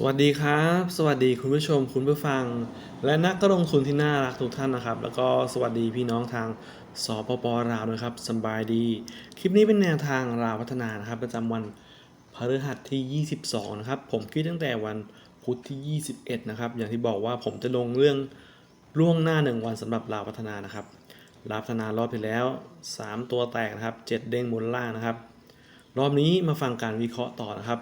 สวัสดีครับ สวัสดีคุณผู้ชมคุณผู้ฟัง และนักลงทุนที่น่ารักทุกท่านนะครับ แล้วก็สวัสดีพี่น้องทางสปปลาวด้วยครับสบายดี คลิปนี้เป็นแนวทางราวพัฒนานะครับ ประจำวันพฤหัสที่ 22 นะครับ ผมคิดตั้งแต่วันพุธที่ 21 นะครับ อย่างที่บอกว่าผมจะลงเรื่องล่วงหน้า 1 วันสำหรับราวพัฒนานะครับราวพัฒนารอบที่แล้ว 3 ตัวแตกนะครับ 7 เด้งบนล่างนะครับ รอบนี้มาฟังการวิเคราะห์ต่อนะครับ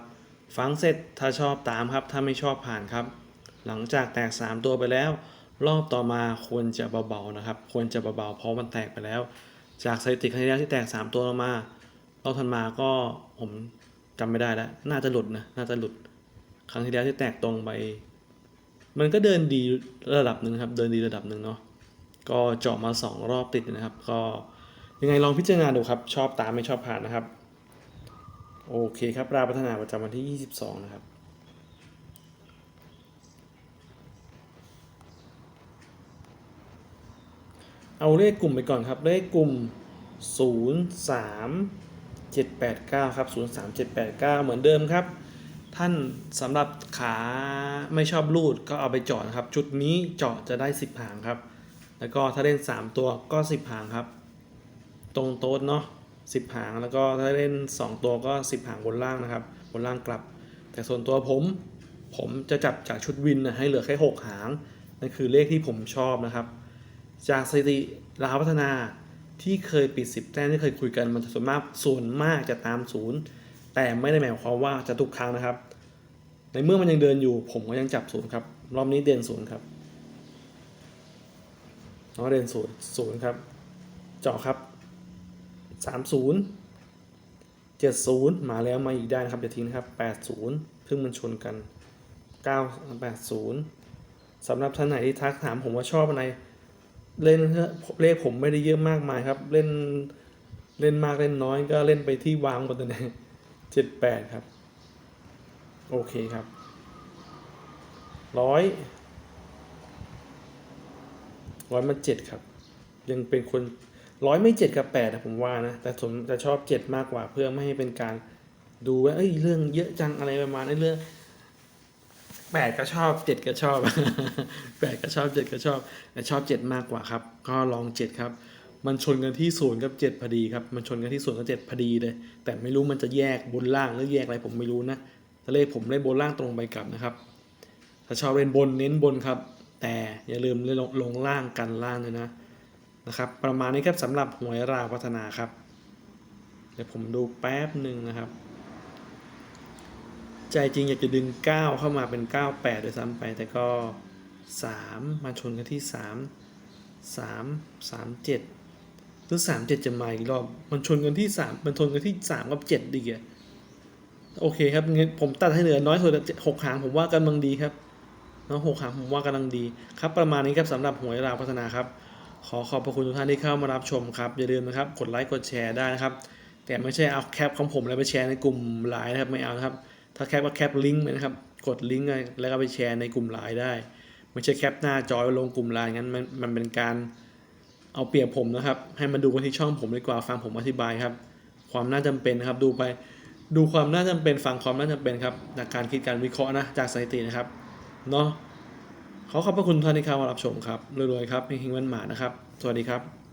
ฟังเสร็จถ้าชอบตามครับ ถ้าไม่ชอบผ่านครับ หลังจากแตก 3 ตัวไปแล้ว รอบต่อมาควรจะเบาๆนะครับ ควรจะเบาๆเพราะมันแตกไปแล้ว จากสถิติครั้งที่แล้วที่แตก 3 ตัวลงมารอบทันมาก็ผมจำไม่ได้แล้ว น่าจะหลุดนะ น่าจะหลุด ครั้งที่แล้วที่แตกตรงไป มันก็เดินดีระดับหนึ่งครับ เดินดีระดับหนึ่งเนาะ ก็เจาะมา 2 รอบติดนะครับ ก็ยังไงลองพิจารณาดูครับ ชอบตามไม่ชอบผ่านนะครับ โอเคครับราพัฒนาประจำวันที่ 22 นะครับเอาเลขกลุ่มไปก่อนครับ เลขกลุ่ม 0 3 7 8 9 ครับ 0 3 7 8 9 เหมือนเดิมครับ ท่านสำหรับขาไม่ชอบรูดก็เอาไปเจาะนะครับ ชุดนี้เจาะจะได้ 10 หางครับ แล้วก็ถ้าเล่น 3 ตัวก็ 10 หางครับ ตรงโต๊ดเนาะ 10 หาง แล้วก็ถ้าเล่น 2 ตัวก็ 10 หางบนล่างนะครับ บนล่างกลับ แต่ส่วนตัวผม ผมจะจับจากชุดวินนะให้เหลือแค่ 6 หาง นั่นคือเลขที่ผมชอบนะครับ จากสถิติราคาพัฒนาที่เคยปิด 10 แต้มที่เคยคุยกันมันส่วนมากส่วนมากจะตามศูนย์แต่ไม่ได้หมายความว่าจะทุกครั้งนะครับ ในเมื่อมันยังเดินอยู่ ผมก็ยังจับศูนย์ครับ รอบนี้เดินศูนย์ครับน้องเดินศูนย์ศูนย์ครับเจาะครับ สามศูนย์เจ็ดศูนย์มาแล้วมาอีกได้นะครับอย่าทิ้งนะครับแปดศูนย์เพิ่งมันชนกันเก้าแปดศูนย์สำหรับท่านไหนที่ทักถามผมว่าชอบอะไร เล่นเถอะเลขผมไม่ได้เยอะมากมายครับ เล่นเล่นมากเล่นน้อยก็เล่นไปที่วางบนตัวนี้เจ็ดแปดครับ โอเคครับร้อยร้อยมาเจ็ดครับ ยังเป็นคน ร้อยไม่เจ็ดกับแปดผมว่านะ แต่ผมจะชอบเจ็ดมากกว่าเพื่อไม่ให้เป็นการดูว่าเอ้ยเรื่องเยอะจังอะไรประมาณนี้เรื่องแปดก็ชอบเจ็ดก็ชอบแปดก็ชอบเจ็ดก็ชอบ แต่ชอบเจ็ดมากกว่าครับ ก็ลองเจ็ดครับ มันชนกันที่ศูนย์กับเจ็ดพอดีครับ มันชนกันที่ศูนย์กับเจ็ดพอดีเลย แต่ไม่รู้มันจะแยกบนล่างหรือแยกอะไรผมไม่รู้นะแต่เลผมเล่นบนล่างตรงไปกลับนะครับ ถ้าชอบเล่นบนเน้นบนครับ แต่อย่าลืมเล่นลงล่างกันล่างเลยนะ นะครับ ประมาณนี้ครับสำหรับหวยราวพัฒนาครับ เดี๋ยวผมดูแป๊บหนึ่งนะครับ ใจจริงอยากจะดึง 9 เข้ามาเป็น 98ด้วยซ้ำไป แต่ก็ 3 มาชนกันที่ 3 3 3 7หรือ3 7 จะมาอีกรอบ มันชนกันที่ 3 มันชนกันที่ 3 กับ 7 ดีอะโอเคครับงั้นผมตัดให้เหลือน้อยสุดหกหางผมว่ากำลังดีครับเนาะหกหางผมว่ากำลังดีครับประมาณนี้ครับสำหรับหวยราวพัฒนาครับ ขอขอบพระคุณทุกท่านที่เข้ามารับชมครับ อย่าลืมนะครับ กดไลค์ กดแชร์ได้นะครับ แต่ไม่ใช่เอาแคปของผมแล้วไปแชร์ในกลุ่มไลน์นะครับ ไม่เอานะครับ ถ้าแคปก็แคปลิงก์นะครับ กดลิงก์แล้วก็ไปแชร์ในกลุ่มไลน์ได้ ไม่ใช่แคปหน้าจอยลงกลุ่มไลน์งั้นมันมันเป็นการเอาเปรียบผมนะครับ ให้มันดูกันที่ช่องผมดีกว่าฟังผมอธิบายครับ ความน่าจำเป็นนะครับ ดูไป ดูความน่าจำเป็นฟังความน่าจำเป็นครับจากการคิดการวิเคราะห์นะ จากสถิตินะครับ เนาะ ขอขอบพระคุณทุกท่านที่เข้ามารับชมครับรวยๆครับเฮงๆวันหมานะครับ สวัสดีครับ